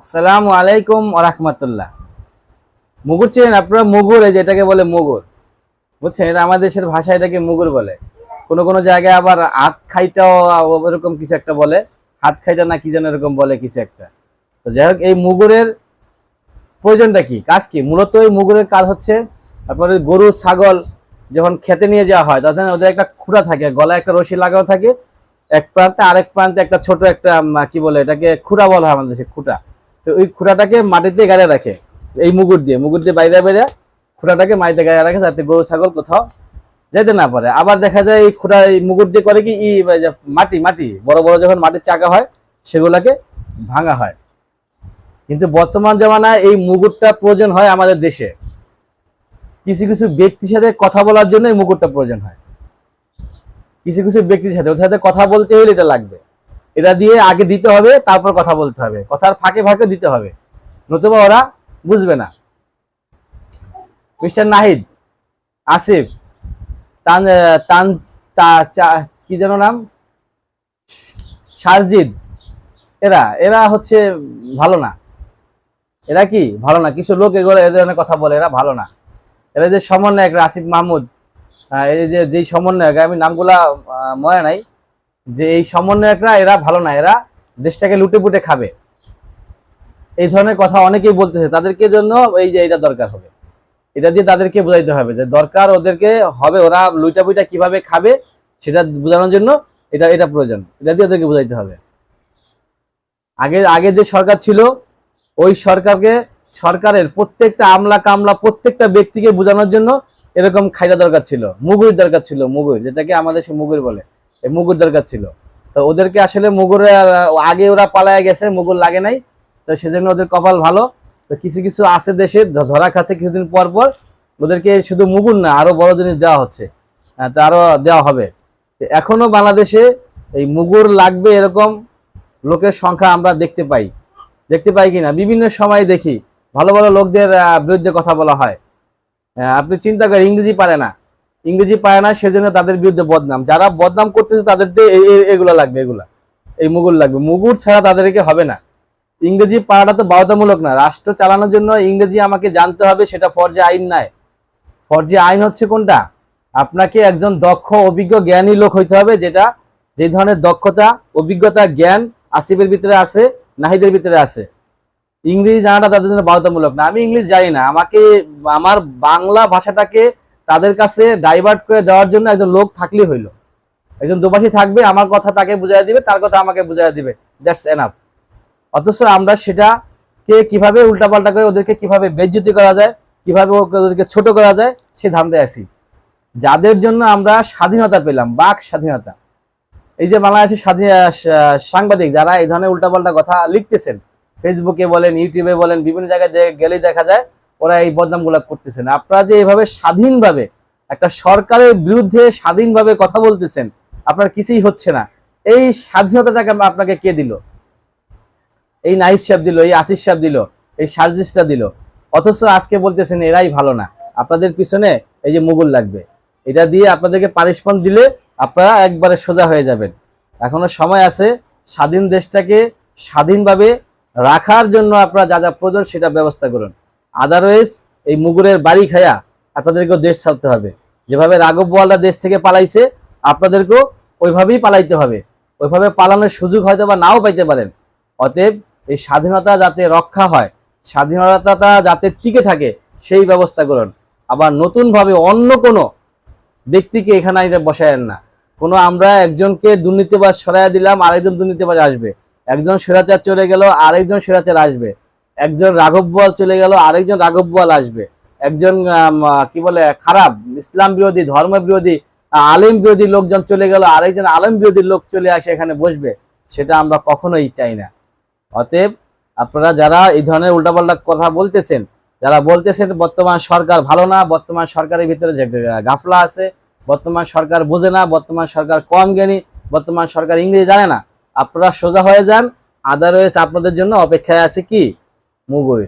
আসসালামু আলাইকুম ওরহমতুল্লাহ মুগুর চেনেন আপনারা? মুগুর, এই যেটাকে বলে মুগুর। বুঝছেন? এটা আমাদের দেশের ভাষায় এটাকে মুগুর বলে। কোনো কোনো জায়গায় আবার হাত খাইটাও এরকম কিছু একটা বলে। হাত খাইটা না কি যেন এরকম বলে কিছু একটা। তো যাই হোক, এই মুগুরের প্রয়োজনটা কি? কাজ কি? মূলত এই মুগুরের কাজ হচ্ছে তারপরে গরু, ছাগল যখন খেতে নিয়ে যাওয়া হয় তখন ওদের একটা খুঁড়া থাকে, গলায় একটা রশি লাগানো থাকে। এক প্রান্তে আরেক প্রান্তে একটা ছোট একটা কি বলে এটাকে, খুঁড়া বলা হয় আমাদের দেশে খুঁটা তো ওই খুঁড়াটাকে মাটিতে গাড়ে রাখে। এই মুগুর দিয়ে মুগুর দিয়ে বাইরে বাইরে খুঁড়াটাকে মাটিতে গাড়ে রাখে যাতে গরু, ছাগল কোথাও যেতে না পারে। আবার দেখা যায় এই খুঁড়া, এই মুগুর দিয়ে করে কি, ই মাটি মাটি, বড় বড় যখন মাটির চাকা হয়, সেগুলোকে ভাঙা হয়। কিন্তু বর্তমান জামানায় এই মুগুরটা প্রয়োজন হয় আমাদের দেশে। কিছু কিছু ব্যক্তির সাথে কথা বলার জন্য এই মুকুটটা প্রয়োজন হয়। কিছু কিছু ব্যক্তির সাথে, ওদের সাথে কথা বলতে হলে এটা লাগবে। এটা দিয়ে আগে দিতে হবে, তারপর কথা বলতে হবে। কথার ফাঁকে ফাঁকে দিতে হবে। নতুবা ওরা বুঝবে না। মিস্টার নাহিদ, আসিফ, তান তান কি যেন নাম? সারজিদ, এরা এরা হচ্ছে ভালো না। এরা কি? ভালো না। কিছু লোক এগুলো এ ধরনের কথা বলে, এরা ভালো না। এরা যে সমন্বয়ক আসিফ মাহমুদ এই যে, যেই সমন্বয়ক, আমি নামগুলা মনে নাই। যে এই সমন্বয়করা, এরা ভালো না, এরা দেশটাকে লুটে পুটে খাবে। এই ধরনের কথা অনেকেই বলতেছে, তাদেরকে জন্য এই যে এটা দরকার হবে। এটা দিয়ে তাদেরকে বোঝাইতে হবে যে দরকার ওদেরকে হবে, ওরা লুইটা পুইটা কীভাবে খাবে সেটা বোঝানোর জন্য এটা এটা প্রয়োজন। এটা দিয়ে ওদেরকে বোঝাইতে হবে। আগে আগে যে সরকার ছিল, ওই সরকারকে, সরকারের প্রত্যেকটা আমলা কামলা, প্রত্যেকটা ব্যক্তিকে বোঝানোর জন্য এরকম খাইটা দরকার ছিল মুগুর দরকার ছিল, মুগুর, যেটাকে আমাদের সে মুগুর বলে। মুগুর দরকার ছিল। তো ওদেরকে আসলে মুগুরে, আগে ওরা পালায় গেছে, মুগুর লাগে নাই। তো সেজন্য ওদের কপাল ভালো। তো কিছু কিছু আছে দেশে ধরা খাচ্ছে কিছুদিন পর পর। ওদেরকে শুধু মুগুর না, আরও বড় জিনিস দেওয়া হচ্ছে। তা আরও দেওয়া হবে। এখনও বাংলাদেশে এই মুগুর লাগবে এরকম লোকের সংখ্যা আমরা দেখতে পাই। দেখতে পাই কিনা? বিভিন্ন সময় দেখি। ভালো ভালো লোকদের বিরুদ্ধে কথা বলা হয়। আপনি চিন্তা করেন, ইংরেজি পারে না। ইংরেজি পায় না, সেজন্য তাদের বিরুদ্ধে বদনাম। যারা বদনাম করতেছে, তাদের এগুলো লাগবে, এগুলা। এই মুগুর লাগবে। মুগুর ছাড়া তাদেরকে হবে না। ইংরেজি পাওয়াটা তো বাধ্যতামূলক না। রাষ্ট্র চালানোর জন্য ইংরেজি আমাকে জানতে হবে, সেটা ফর্জে আইন নয় ফর্জে আইন হচ্ছে কোনটা? আপনাকে একজন দক্ষ, অভিজ্ঞ, জ্ঞানী লোক হইতে হবে, যেটা যে ধরনের দক্ষতা, অভিজ্ঞতা, জ্ঞান আসিফের ভিতরে আছে, নাহিদের ভিতরে আছে। ইংরেজি জানাটা তাদের জন্য বাধ্যতামূলক না। আমি ইংলিশ জানি না। আমাকে, আমার বাংলা ভাষাটাকে তাদের কাছে ডাইভার্ট করে দেওয়ার জন্য একজন লোক থাকলেই হইল। একজন দুপাশী থাকবে, আমার কথা তাকে বুঝাই দিবে, তার কথা আমাকে বুঝাই দিবে। দ্যাটস এনাফ অথচ আমরা সেটাকে কীভাবে উল্টাপাল্টা করে ওদেরকে কীভাবে বেজ্জতি করা যায়, কীভাবে ওদেরকে ছোট করা যায়, সে ধান্দে আছি। যাদের জন্য আমরা স্বাধীনতা পেলাম, বাক স্বাধীনতা। এই যে বাংলাদেশের স্বাধীন সাংবাদিক যারা এই ধরনের উল্টাপাল্টা কথা লিখতেছেন ফেসবুকে বলেন ইউটিউবে বলেন, বিভিন্ন জায়গায় গেলেই দেখা যায় ওরা এই বদনামগুলো করতেছেন। আপনারা যে এভাবে স্বাধীনভাবে একটা সরকারের বিরুদ্ধে স্বাধীনভাবে কথা বলতেছেন, আপনার কিছুই হচ্ছে না। এই স্বাধীনতাটাকে আপনাকে কে দিল? এই নাইস সাহেব দিল, এই আসিস সাহেব দিল, এই সার্জিসটা দিল। অথচ আজকে বলতেছেন এরাই ভালো না। আপনাদের পিছনে এই যে মুগুল লাগবে। এটা দিয়ে আপনাদেরকে পানিশমেন্ট দিলে আপনারা একবারে সোজা হয়ে যাবেন। এখনও সময় আছে স্বাধীন দেশটাকে স্বাধীনভাবে রাখার জন্য আপনারা যা যা প্রয়োজন সেটা ব্যবস্থা করুন। আদারওয়াইজ এই মুগুরের বাড়ি খায়া আপনাদেরকেও দেশ ছাড়তে হবে। যেভাবে রাঘব বোয়ালরা দেশ থেকে পালাইছে, আপনাদেরকেও ওইভাবেই পালাইতে হবে। ওইভাবে পালানোর সুযোগ হয়তো বা নাও পাইতে পারেন। অতএব এই স্বাধীনতা যাতে রক্ষা হয়, স্বাধীনতাটা যাতে টিকে থাকে, সেই ব্যবস্থা করুন। আবার নতুনভাবে অন্য কোনো ব্যক্তিকে এখানে বসায়েন না। কোনো আমরা একজনকে দুর্নীতিবাজ সরাইয়া দিলাম, আরেকজন দুর্নীতিবাজ আসবে। একজন সেরাচার চলে গেল, আরেকজন সেরাচার আসবে। একজন রাঘব বোয়াল চলে গেল, আরেকজন রাঘব বোয়াল আসবে। একজন কি বলে, খারাপ, ইসলাম বিরোধী, ধর্ম বিরোধী আলেম বিরোধী লোকজন চলে গেল, আরেকজন আলেম বিরোধী লোক চলে আসে, এখানে বসবে। সেটা আমরা কখনোই চাই না। অতএব আপনারা যারা এই ধরনের উল্টাপাল্টা কথা বলতেছেন, যারা বলতেছেন বর্তমান সরকার ভালো না, বর্তমান সরকারের ভিতরে যে গাফলা আছে, বর্তমান সরকার বোঝে না, বর্তমান সরকার কম জ্ঞানী, বর্তমান সরকার ইংরেজি জানে না, আপনারা সোজা হয়ে যান। আদারওয়াইজ আপনাদের জন্য অপেক্ষায় আছে কি? মুগুর